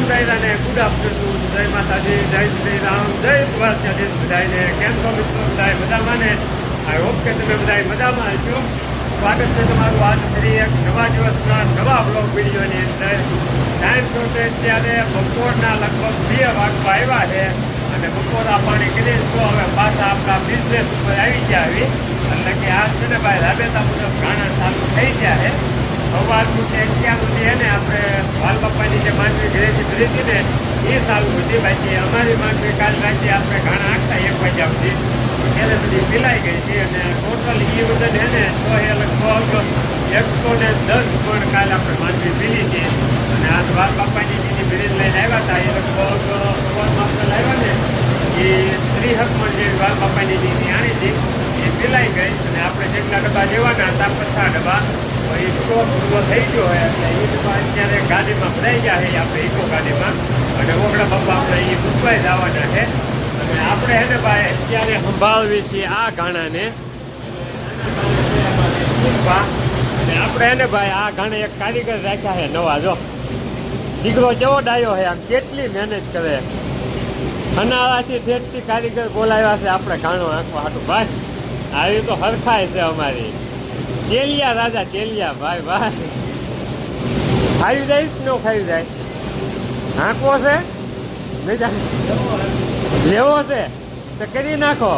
Ram રાયરાને good afternoon જય માતાજી, જય શ્રી રામ, જય દ્વારકાધીશ બધાને કેમ છો મિત્રો? બધા મજામાં ને? આઈ હોપ કે તમે બધા મજામાં હશો. સ્વાગત છે તમારું આજ ફરી એક નવા દિવસના નવા બ્લોગ વિડીયોની અંદર. ટાઈમ તો છે અત્યારે બપોરના લગભગ બે વાગવા આવ્યા છે અને બપોરા પાણી કરી તો હવે પાછા આપણા બિઝનેસ ઉપર આવી ગયા આવી એટલે કે આ છે ને ભાઈ રાબેતા મુજબ ગાણા ચાલુ થઈ ગયા છે. સવારનું છે ક્યાં સુધી એને આપણે બાલ બાપાની ઘરેથી ને એ સારું હતી. બાકી અમારી માંડવી કાલ રાતે આપણે ઘણા આખતા એક વાગ્યા સુધી. ત્યારે બધી મિલાઈ ગઈ હતી અને ટોટલ એ વજન છે ને તો એ લગભગ એકસો ને દસ પણ કાલ આપણે માંડવી પીલી હતી અને આ વાલ બાપાની બીજી બ્રિજ લઈને આવ્યા હતા. એ લગભગ સવારમાં આપણે લાવ્યા ને એ ત્રીહક પણ જે દ્વાર બાપાની બીજી આણી હતી. એ પીલાઈ ગઈ. અને આપણે જેટલા ડબ્બા લેવાના હતા, પચાસ ડબ્બા. તો સ્ટોક પૂરો થઈ ગયો હોય એટલે એ ડબ્બા અત્યારે ગાડીમાં ભરાઈ ગયા છે, આપણે ઈકો ગાડીમાં. અને ઓગણા બાપા આપણે એ મૂકવાઈ જવાના છે. અને આપણે હે ને ભાઈ, અત્યારે સંભાળવી છીએ આ ગાણાને. અને આપણે હે ને ભાઈ, આ ગાણે એક કારીગર રાખ્યા છે નવા, જો. દીકરો કેવો ડાયો છે, આમ કેટલી મહેનત કરે. અનાળાથી ઠેઠથી કારીગર બોલાવ્યા છે, આપણે ઘણો આંખવા હાટું. ભાઈ, આવી તો હરખાય છે અમારી. તેલિયા રાજા ચેલિયા ભાઈ ભાઈ. ખાઈ જાય ન ખાઈ જાય? હાંકવો છે? નહીં લેવો છે? તો કરી નાખો.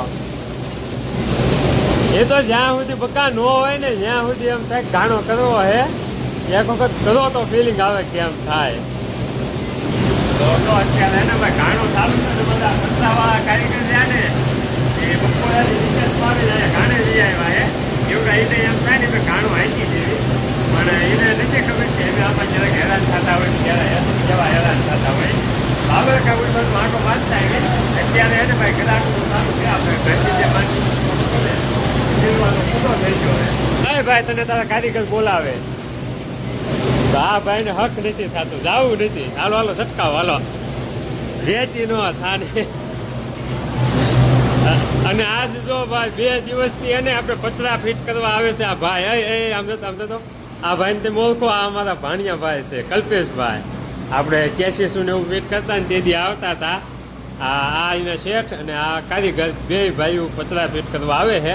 એ તો જ્યાં સુધી બકા ન હોય ને, જ્યાં સુધી એમ થાય ગાણો કરવો હે, એક વખત કરો તો ફિલિંગ આવે કેમ થાય. અત્યારે એને ભાઈ ચાલુ છે બધા ખર્ચાવાળા કારીગર ને, એ બપોરે આવી જાય ઘાણે લઈ આવ્યા હે. એવું એને એમ થાય ને તો ઘાણો હાંકી દેવી પણ એને નથી ખબર કે એમ આમાં જરાક હેરાન થતા હોય ત્યારે કેવા હેરાન થતા હોય. બાબર કાબુલ પર બધું વાંચતા આવે અત્યારે એને ભાઈ ગ્રાહકનું સારું છે, આપણે ઘરની જે ને હે ભાઈ, તને તારા કારીગર બોલાવે. આ ભાઈ ભાઈને હક નથી થતું, જાવું નથી. હાલો હાલો સટકાવ હાલો. વેચી નો થાને. અને આજ જો ભાઈ બે દિવસથી એને આપણે પતરા ફિટ કરવા આવે છે આ ભાઈ. એ આમ તો આમ તો આ ભાઈને તમે ઓળખો, આ અમારા ભાણિયા ભાઈ છે, કલ્પેશભાઈ. આપણે કેસીસું ને એવું ફિટ કરતા ને તેથી આવતા હતા. આ આ એના શેઠ અને આ કારીગર બે ભાઈઓ પતરા ફિટ કરવા આવે છે.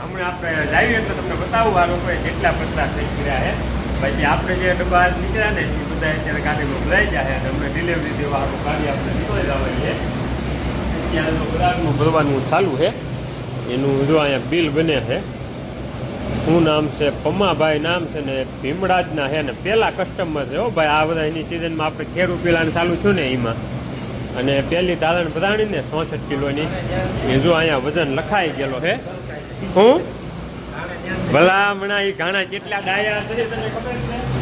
હમણાં આપણે લાવીએ તો તમને બતાવું, આ લોકોએ કેટલા પતરા ફિટ કર્યા છે. પછી આપણે જે ડબ્બા નીકળ્યા ને, એ બધા અત્યારે ગાડીમાં ભરાઈ જાય અને અમને ડિલિવરી દેવા આપણું ગાડી આપણે નીકળી જવાની છે. અત્યારે ભરવાનું ચાલુ છે. એનું જો અહીંયા બિલ બને છે. શું નામ છે? પમ્માભાઈ નામ છે ને ભીમરાજના છે. ને પહેલા કસ્ટમર છે હો ભાઈ. આ બધા એની સિઝનમાં આપણે ખેરું પીલાનું ચાલુ થયું ને એમાં. અને પહેલી તારણ ભરાણી ને ચોસઠ કિલોની. એ જો અહીંયા વજન લખાઈ ગયેલો છે. હું? ભલા હમણાં એ ઘાણા કેટલા ડાયા છે? તને ખબર છે.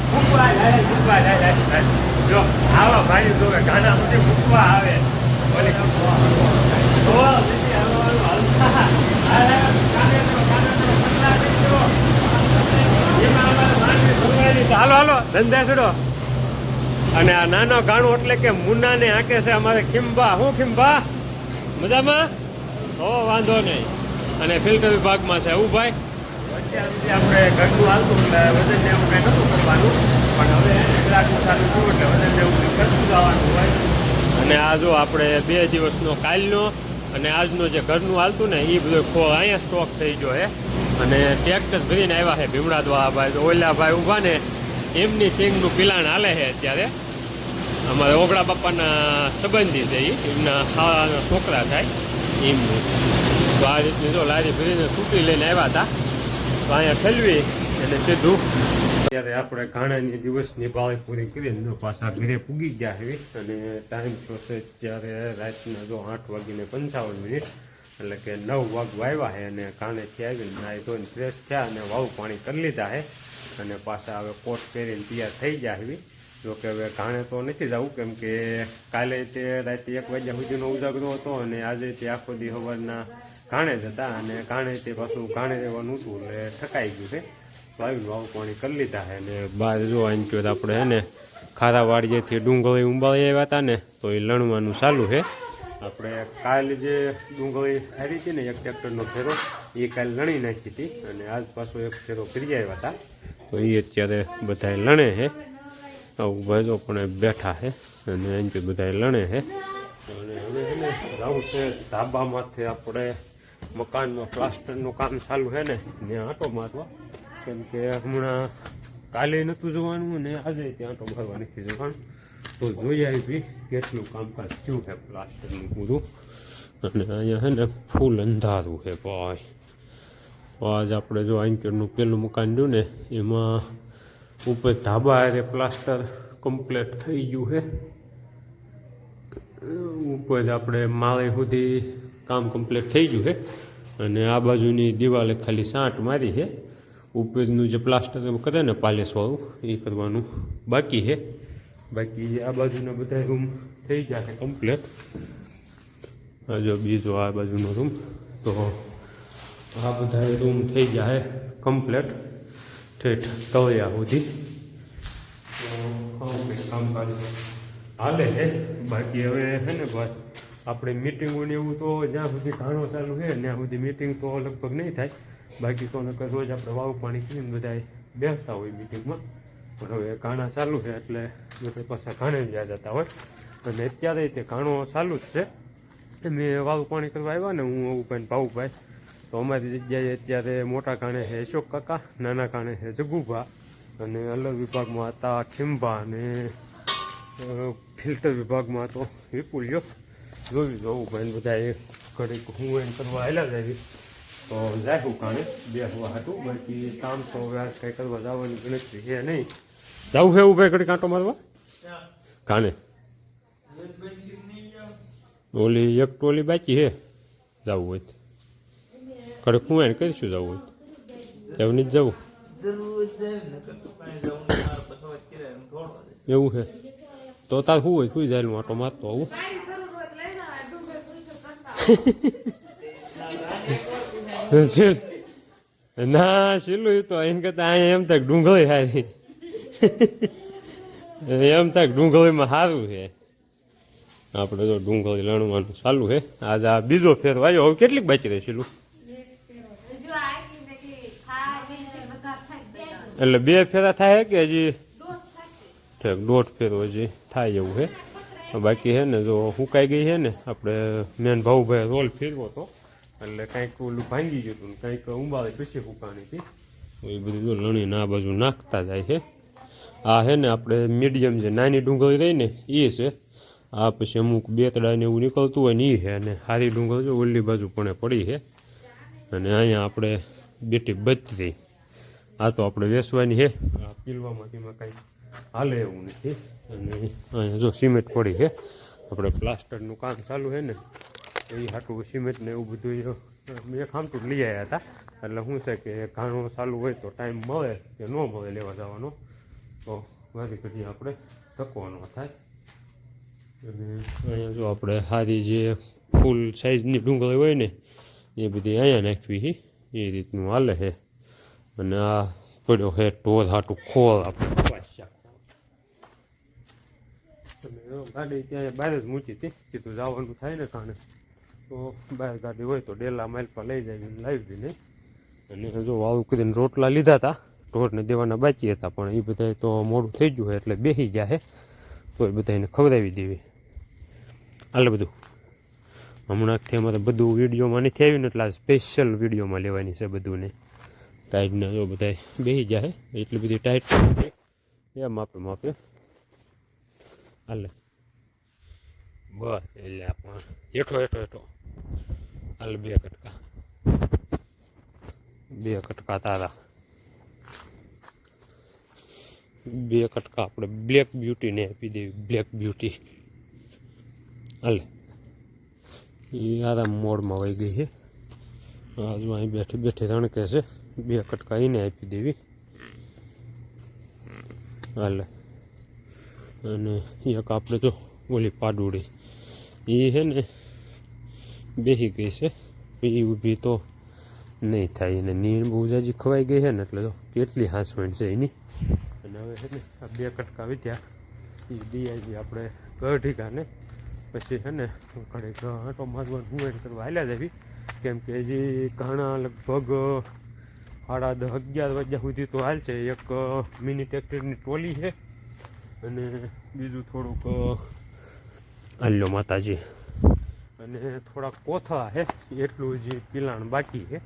જો આવા ભાઈ, જોવે, ઘાણા સુધી મૂકવા આવે. હાલો હાલો, ધંધા છોડો. અને આ નાનો ગાણો એટલે કે મુન્નાને આંકે છે અમારે ખીંબા. હું ખીંબા? મજામાં? હો, વાંધો નહીં. અને ફિલ્ટર વિભાગમાં છે. એવું ભાઈ? આપણે ઘરનું હાલતું એટલે વજન જેવું કંઈ નહોતું કરવાનું. પણ હવે ગ્રાહકનું ચાલુ થયું એટલે વજન એવું કરતું જવાનું હોય. અને આ જો આપણે બે દિવસનો કાલનો અને આજનો જે ઘરનું હાલતું ને એ બધું ખો અહીંયા સ્ટોક થઈ ગયો છે અને ટ્રેક્ટર ભરીને આવ્યા છે ભીમડાદવા ભાઈ ઓલા ભાઈ ઊભા ને, એમની સિંગનું પિલાણ હાલે છે અત્યારે. અમારે ઓગળા બાપાના સંબંધી છે એ એમના ખાવાના છોકરા થાય એમનું. તો આ રીતની જો લારી ભરીને સૂટી લઈને આવ્યા હતા. તો અહીંયા ઠલવી અને સીધું ત્યારે આપણે ઘાણાની દિવસની પાળી પૂરી કરીને પાછા ઘરે પૂગી ગયા છે અને ટાઈમ તો છે ત્યારે રાતના જો આઠ વાગીને પંચાવન મિનિટ, એટલે કે નવ વાગ વાવ્યા છે અને ઘાણેથી આવીને નાહી ધોઈને ફ્રેશ થયા અને વાવ પાણી કરી લીધા છે અને પાછા હવે કોટ પહેરીને તૈયાર થઈ ગયા છે જોકે હવે ઘાણે તો નથી જવું, કેમ કે કાલે તે રાતે એક વાગ્યા સુધીનો ઉજાગરો હતો અને આજે તે આખો દી સવારના ઘાણે જ હતા અને ઘાણે તે પાછું ઘાણે રહેવાનું હતું એટલે ઠકાઈ ગયું છે. આવીને વાવ પાણી કરી લીધા છે અને બહાર જો આમ કહ્યું આપણે હે ને ખારાવાડીએથી ડુંગળી ઉંબાળી આવ્યા હતા ને તો એ લણવાનું ચાલુ છે આપણે કાલ જે ડુંગળી હારી હતી ને એક ટ્રેક્ટરનો ફેરો એ કાલ લણી નાખી હતી અને આજ પાછો એક ફેરો ફરી આવ્યા હતા. તો એ અત્યારે બધાએ લણે છે આવું ભાઈ જો પણ બેઠા છે અને અહીંથી બધાએ લણે છે અને હવે છે ને જવું છે ધાબામાંથી આપણે મકાનમાં પ્લાસ્ટરનું કામ ચાલુ છે ને ત્યાં આંટો મારવા. કેમ કે હમણાં કાલે નહોતું જોવાનું ને આજે ત્યાં તો ભરવા નથી જવાનું. તો જોઈ આવી કેટલું કામકાજ થયું છે પ્લાસ્ટરનું પૂરું અને અહીંયા છે ને ફૂલ અંધારું છે ભાઈ. આજ આપણે જો આંકરનું પેલું મકાન જોયું ને, એમાં ઉપર ધાબા હારે પ્લાસ્ટર કમ્પ્લીટ થઈ ગયું છે. ઉપર આપણે માળે સુધી કામ કમ્પ્લીટ થઈ ગયું છે. અને આ બાજુની દિવાલે ખાલી સાંટ મારી છે. ઉપરનું જે પ્લાસ્ટર કરે ને પાલેસવાળું એ કરવાનું બાકી છે. બાકી આ બાજુના બધા રૂમ થઈ ગયા છે કમ્પ્લેટ જો બીજો આ બાજુનો રૂમ તો આ બધા રૂમ થઈ ગયા છે કમ્પ્લીટ ઠેઠ તળિયા સુધી. તો કામકાજ હાલે છે. બાકી હવે છે ને ભાઈ, આપણે મિટિંગો ને એવું તો જ્યાં સુધી ઘાણો ચાલુ છે, ત્યાં સુધી મિટિંગ તો લગભગ નહીં થાય. બાકી નકર રોજ આપણે વાવ પાણી કરીને બધા બેસતા હોય મિટિંગમાં પણ હવે કાણા ચાલુ છે એટલે બધા પાછા ઘાણે જ્યાં જતા હોય. અને અત્યારે તે ઘાણો ચાલુ જ છે. મેં વાવ પાણી કરવા આવ્યા ને હું એવું ભાઈ ભાવુભાઈ. તો અમારી જગ્યાએ અત્યારે મોટા કાણે છે અશોક કાકા, નાના કાણે છે જગુભા. અને અલગ વિભાગમાં હતા ખીંભા અને ફિલ્ટર વિભાગમાં તો વિપુલ્યો. જોયું જોવું ભાઈ બધા એ ઘડીક હું એમ કરવા આવેલા જ આવી. તો જાયું કાણે બેસવા હતું બાકી કામ તો હવે આજ કંઈ કરવા જવાની ગણતરી છે નહીં જવું છે એવું ભાઈ ઘડી કાંટો મારવા કાણે ઓલી એક ટોલી બાકી છે જવું હોય તો ઘડીક હું એને કરીશું જવું હોય તો એવું નહીં જ જવું જરૂર છે નકર તો પાણી જવું ને મારે પછી કિરાય એમ થોડો છે. એવું છે તો તાર શું હોય સુઈ જાય આટો મારતો આવું શીલ ના શીલું તો એમ કરતા અહીંયા એમ તક ડુંગળી હારી. એમ તક ડુંગળીમાં સારું છે. આપણે તો ડુંગળી લણવાનું ચાલુ છે. આજે આ બીજો ફેર આવ્યો હવે કેટલીક બાકી રહે શીલું એટલે બે ફેરા થાય કે હજી? દોઢ ફેરો હજી થાય એવું છે. બાકી છે ને જો હુકાઈ ગઈ છે ને, આપણે મેન ભાઉભાઈ રોલ ફેરવો હતો. એટલે કંઈક ઓલું ભાંગી ગયું હતું ને કાંઈક ઉંબાળે પછી હુકાણી હતી. એ બધું જો લણીને આ બાજુ નાખતા જાય છે. આ છે ને આપણે મીડિયમ જે નાની ડુંગળી રહી ને એ છે. આ પછી અમુક બેતડા ને એવું નીકળતું હોય ને એ છે. અને સારી ડુંગળી જો ઓલી બાજુ પણ પડી છે. અને અહીંયા આપણે બેટી બચતી. આ તો આપણે વેસવાની છે. આ પીલવામાં તેમાં કાંઈ હાલે એવું નથી. અને અહીંયા જો સિમેન્ટ પડી છે. આપણે પ્લાસ્ટરનું કામ ચાલુ છે ને. એ હાટું સિમેન્ટ ને એવું બધું મેં ખામતું લઈ આવ્યા હતા. એટલે શું છે કે ઘાણો ચાલુ હોય તો ટાઈમ મળે કે ન મળે લેવા જવાનો. તો વારી ઘડી આપણે તકવાનો થાય. અને અહીંયા જો આપણે સારી જે ફૂલ સાઇઝની ડુંગળી હોય ને, એ બધી અહીંયા નાખવી એ રીતનું હાલે છે અને આ પડ્યો છે ઢોર હાટું ખોલ આપણે ગાડી ત્યાં બહાર જ મૂકી હતી. કીધું જવાનું થાય ને કારણે તો બહાર ગાડી હોય તો ડેલા માઇલ પર લઈ જાય લાવી દઈને અને જો વાળું કરીને રોટલા લીધા હતા, ઢોરને દેવાના બાકી હતા, પણ એ બધા તો મોડું થઈ ગયું હોય એટલે બેસી ગયા છે તો એ બધાને ખવડાવી દેવી હાલે બધું. હમણાંથી અમારે બધું વિડીયોમાં નથી આવ્યું એટલે સ્પેશિયલ વિડીયોમાં લેવાની છે બધું ને ટાઈટના જો બધા બેસી જાય એટલી બધી ટાઈટ નથી. એ માપે માપે. હાલે. બસ, એટલે પણ. હેઠો હેઠો હેઠો. હાલ બે કટકા બે કટકા તારા બે કટકા આપણે બ્લેક બ્યુટીને આપી દેવી બ્લેક બ્યુટી હાલે એ આરામ મોડમાં વહી ગઈ છે આજુ અહીં બેઠી બેઠી રણકે છે. બે કટકા એને આપી દેવી. હાલે. અને એક આપણે જો ઓલી પાડુડી. એ છે ને બેસી ગઈ છે. એ ઊભી તો નહીં થાય અને નીણ બહુ જાજી ખવાઈ ગઈ છે ને એટલે તો કેટલી હાંસવણ છે એની. અને હવે છે ને આ બે કટકા વીત્યા. એ દિયાજી આપણે ઘર ઢીકાને પછી છે ને ઘડીક આંટો મારવાનું હું કરવા હાલ્યા જવી કેમ કે હજી ઘણા લગભગ સાડા દસ અગિયાર વાગ્યા સુધી તો હાલ છે. એક મિની ટ્રેક્ટરની ટોલી છે. અને બીજું થોડુંક આલ્યો માતાજી. અને થોડાક કોથળા છે એટલું જે પિલાણ બાકી છે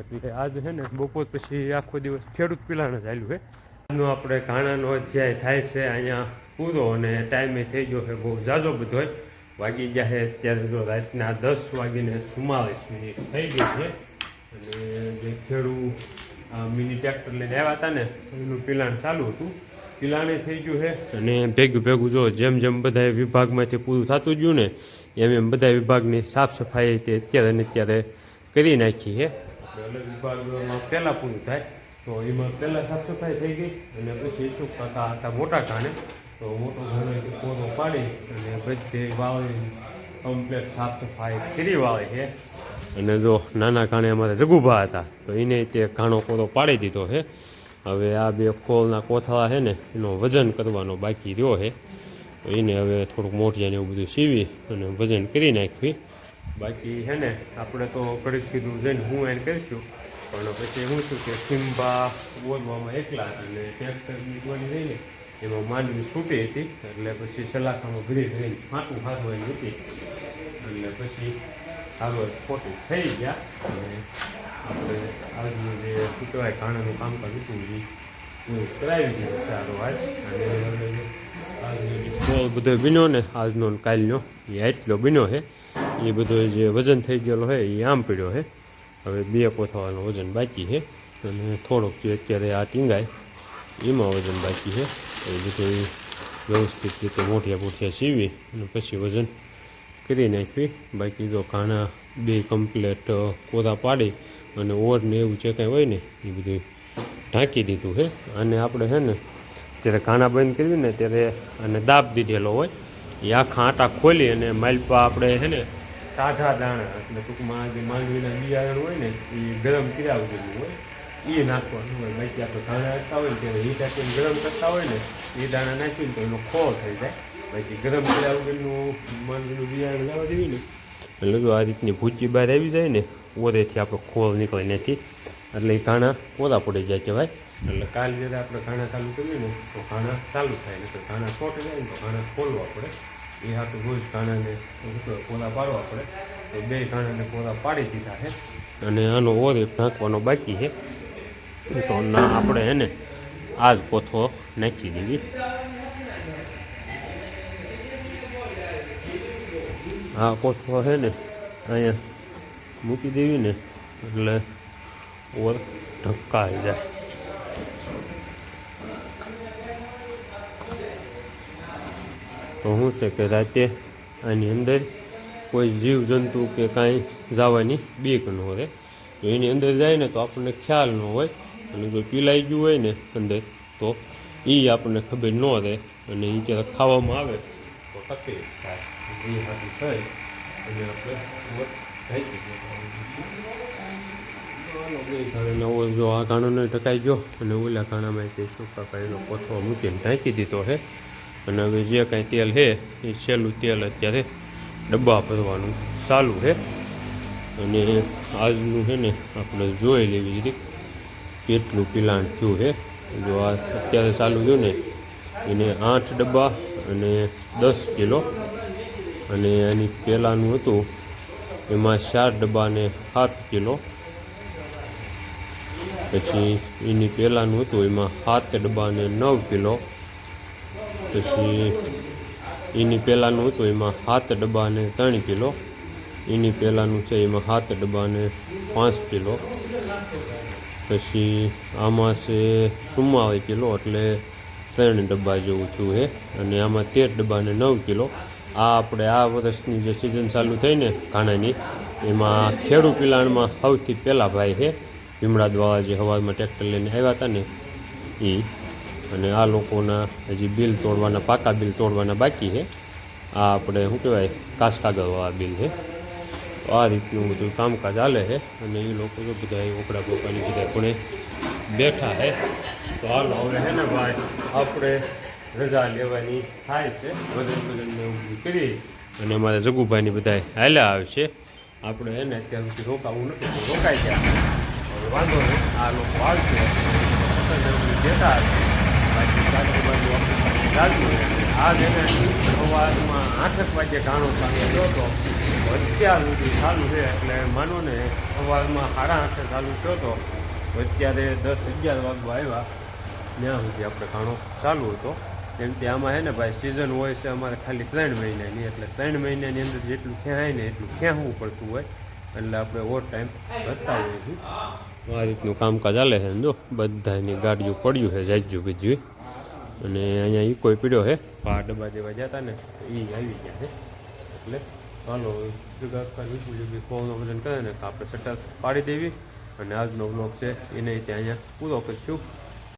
એટલે આજ છે ને બપોર પછી આખો દિવસ ખેડૂત પિલાણ જ આલ્યું છે આજનો આપણે ઘાણાનો અધ્યાય થાય છે, અહીંયા પૂરો અને ટાઈમે થઈ ગયો છે બહુ ઝાઝો બધો વાગી ગયા છે અત્યારે જો રાતના દસ વાગીને ચુમ્માલીસ મિનિટ થઈ ગઈ છે. અને જે ખેડૂ આ મિની ટ્રેક્ટર લઈને આવ્યા હતા ને, એનું પિલાણ ચાલુ હતું. પિલાણે થઈ ગયું છે અને ભેગું ભેગું જો જેમ જેમ બધા વિભાગમાંથી પૂરું થતું ગયું ને એમ એમ બધા વિભાગની સાફ સફાઈ તે અત્યારે ને અત્યારે કરી નાખી છે. વિભાગમાં પહેલાં પૂરું થાય. તો એમાં પહેલાં સાફ સફાઈ થઈ ગઈ અને પછી શું કાકા હતા મોટા કાને તો મોટો ઘણો પોતો પાડી અને બધે વાળી કમ્પ્લેટ સાફ સફાઈ કરી વાવે છે. અને જો નાના કાણે અમારે જગુભા હતા તો એને તે ઘાણો કોરો પાડી દીધો છે. હવે આ બે ખોલના કોથળા છે ને એનો વજન કરવાનો બાકી રહ્યો છે. તો એને હવે થોડુંક મોઢિયાને એવું બધું સીવી અને વજન કરી નાખવી. બાકી છે ને, આપણે તો ઘડીક કીધું જઈને હું એને કરીશું પણ પછી હું છું કે, સિમ્બા બોલવામાં એકલા અને ટ્રેક્ટરની ગોળી રહીને એમાં માંડવી છૂટી હતી. એટલે પછી સલાખામાં ભરી ભરીને ફાંકું ફાંટવાની હતી. એટલે પછી આગળ ખોટું થઈ ગયા. અને આપણે આજનું જે કહેવાય ખાણાનું કામકાજ હતું એ કરાવી બધો બીનો ને આજનો કાલનો, એ આટલો બન્યો છે એ બધો જે વજન થઈ ગયેલો છે એ આમ પડ્યો છે હવે બે કોથવાનું વજન બાકી છે અને થોડોક જે અત્યારે આ ટીંગાય, એમાં વજન બાકી છે એ બધું વ્યવસ્થિત રીતે મોઢિયા મોટિયા સીવી અને પછી વજન કરી નાખવી. બાકી જો ઘાણા બે કમ્પ્લેટ કોદા પાડી અને ઓર ને એવું જે કાંઈ હોય ને, એ બધું ઢાંકી દીધું છે. અને આપણે છે ને, જ્યારે ખાના બંધ કર્યું ને ત્યારે અને દાબ દીધેલો હોય, એ આખા આટા ખોલી અને માલપા આપણે છે ને, ટાઢા દાણા, એટલે ટૂંકમાં જે માંડવીના બિયારણ હોય ને, એ ગરમ કર્યા વગરનું હોય, એ નાખવાનું હોય. બાકી આપણે ઘાણા રાખતા હોય ત્યારે હીટ આપીને ગરમ કરતા હોય ને, એ દાણા નાખીને તો એનો ખોળ થઈ જાય. બાકી ગરમ કર્યા વગરનું માંડવીનું બિયારણ લાવવા દેવી ને, એટલે જો આ રીતની ભૂચી બહાર આવી જાય ને, ઓરેથી આપણો ખોળ નીકળે નથી. એટલે એ ઘાણા પોદા પડી જાય કહેવાય એટલે કાલ જ્યારે આપણે ઘાણા ચાલુ કરીએ ને તો ઘાણા ચાલુ થાય ને ઘાણા છોટી જાય ને તો ઘાણા ખોલવા પડે. એ હાટું રોજ ઘાણાને પોદા પાડવા પડે. તો બે ઘાણાને પોદા પાડી દીધા છે. અને આનો ઓરે નાખવાનો બાકી છે. તો ના આપણે હે ને આ જ પોથો નાખી દેવી આ પોથો છે ને અહીંયા મૂકી દેવી ને એટલે ઓર ઢકાઈ જાય તો શું છે કે રાતે આની અંદર કોઈ જીવ જંતુ કે કાંઈ જવાની બીક ન રહે તો એની અંદર જાય ને તો આપણને ખ્યાલ ન હોય અને જો પીલાઈ ગયું હોય ને અંદર તો એ આપણને ખબર ન રહે અને એ ક્યારેક ખાવામાં આવે તો તકલીફ થાય એ હાથી થઈ અને આપણે. નવો જો આ ઘાણો ટકાઈ ગયો અને ઓલા કાણામાં તે સૂકા કાકા એનો મૂકીને ઢાંકી દીધો છે. અને હવે જે કાંઈ તેલ છે, એ છેલ્લું તેલ અત્યારે ડબ્બા ભરવાનું ચાલુ છે. અને આજનું છે ને આપણે જોઈ લેવી રીતે કેટલું પિલાણ થયું છે. જો આ અત્યારે ચાલુ થયું ને, એને આઠ ડબ્બા અને દસ કિલો. અને એની પહેલાંનું હતું એમાં ચાર ડબ્બા ને સાત કિલો. પછી એની પહેલાંનું હતું, એમાં સાત ડબ્બા ને નવ કિલો. પછી એની પહેલાંનું હતું, એમાં સાત ડબ્બા ને ત્રણ કિલો. એની પહેલાંનું છે, એમાં સાત ડબ્બા ને પાંચ કિલો. પછી આમાં છે ચુમ્માળીસ કિલો, એટલે ત્રણ ડબ્બા જેવું થયું છે. અને આમાં તેર ડબ્બા ને નવ કિલો. આ આપણે આ વર્ષની જે સિઝન ચાલુ થઈ ને, ઘાણાની, એમાં ખેડૂ પિલાણમાં સૌથી પહેલાં ભાઈ છે. ભીમડા દ્વારા જે હવામાં ટ્રેક્ટર લઈને આવ્યા હતા ને એ અને આ લોકોના હજી બિલ તોડવાના, પાકા બિલ તોડવાના બાકી છે. આ આપણે શું કહેવાય, કાસકાગરવાળા બિલ છે. તો આ રીતનું બધું કામકાજ ચાલે છે અને એ લોકો તો બધા ઓકડા બોકડાની બધા પણ બેઠા છે. તો હાલો હવે છે ને ભાઈ, આપણે રજા લેવાની થાય છે. વજન વજનને કરી અને અમારા જગુભાઈની બધા હાલ્યા આવશે આપણે એને અત્યાર સુધી રોકાવું નથી રોકાઈ ગયા વાંધો નહીં. આ લોકો આવશે જેતા હશે બાકી આજુબાજુ આપણે ચાલતું રહે આજ એને સવારમાં આઠક વાગે ઘાણો ચાલુ થયો હતો. અત્યાર સુધી ચાલુ છે એટલે માનો ને, સવારમાં સાડા આઠે ચાલુ થયો હતો. અત્યારે દસ અગિયાર વાગવા આવ્યા. ત્યાં સુધી આપણે ઘાણો ચાલુ હતો. કેમ કે આમાં છે ને ભાઈ સિઝન હોય છે અમારે ખાલી ત્રણ મહિનાની. એટલે ત્રણ મહિનાની અંદર જેટલું ખેંચાય ને એટલું ખેંચવું પડતું હોય. એટલે આપણે ઓવર ટાઈમ કરતા હોઈએ છીએ. આ રીતનું કામકાજ ચાલે છે. જો બધાની ગાડીઓ પડ્યું છે જાજુ બીજું અને અહીંયા એ કોઈ પીડ્યો છે? પા ડબ્બા જેવા જતા ને એ આવી ગયા છે. એટલે ચાલો ભેગા કરી વિપુલ બી ફોન વજન કરે ને આપણે સટર પાડી દેવી. અને આજનો બ્લોગ છે એને ત્યાં અહીંયા પૂરો કરીશું.